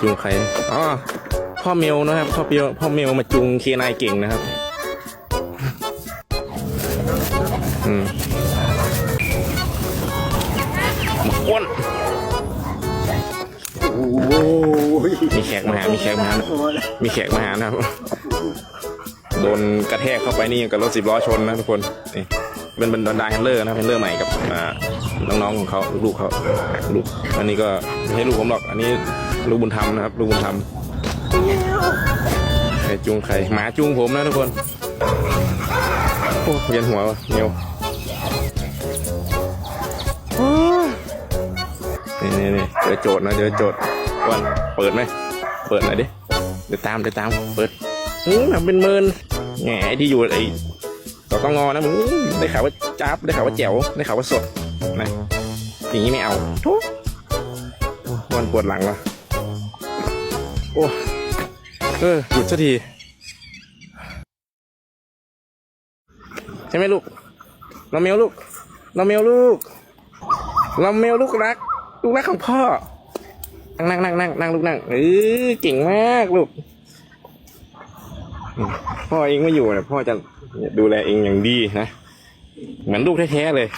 จูงใครอ๋อพ่อเมลนะครับพ่อเมลพ่อเมลมาจูงเคนายเก่งนะครับอืมมาอ้วนโอ้ยมีแขกมาหา มีแขกมาหา มีแขกมาหานะครับ โดนกระแทกเข้าไปนี่ยังกับรถสิบล้อชนนะทุกคน นี่เป็นเป็นดอนดาแฮนเลอร์นะครับแฮนเลอร์ใหม่กับอ่าน้องๆของเขาลูกเขาลูก อันนี้ก็ไม่ใช่ลูกผมหรอก อันนี้ ลูกบุญธรรมนะครับ ลูกบุญธรรมใครจูงใครหมาจูงผมนะทุกคนโอ้เวียนหัววะเมียวนี่นี่นี่เจอโจทย์นะเจอโจทย์วันเปิดไหมเปิดหน่อยดิเดี๋ยวตามเดี๋ยวตามเปิดอืมทำเป็นเมินแหมไอ้ที่อยู่ไอ้ต่อต้องงอนะมึงได้ข่าวว่าจับได้ข่าวว่าแจ๋วได้ข่าวว่าสดนะอย่างนี้ไม่เอาทุกวันปวดหลังวะ โอ้ เออ หยุดสักที ใช่ไหมลูกเราเมลลูกเราเมลลูกเราเมลลูกรัก ลูกรักของพ่อ นั่งนั่งนั่งนั่งนั่งลูกนั่งเออเก่งมากลูก พ่อเองไม่อยู่นะพ่อจะดูแลเองอย่างดีนะ เหมือนลูกแท้ๆเลย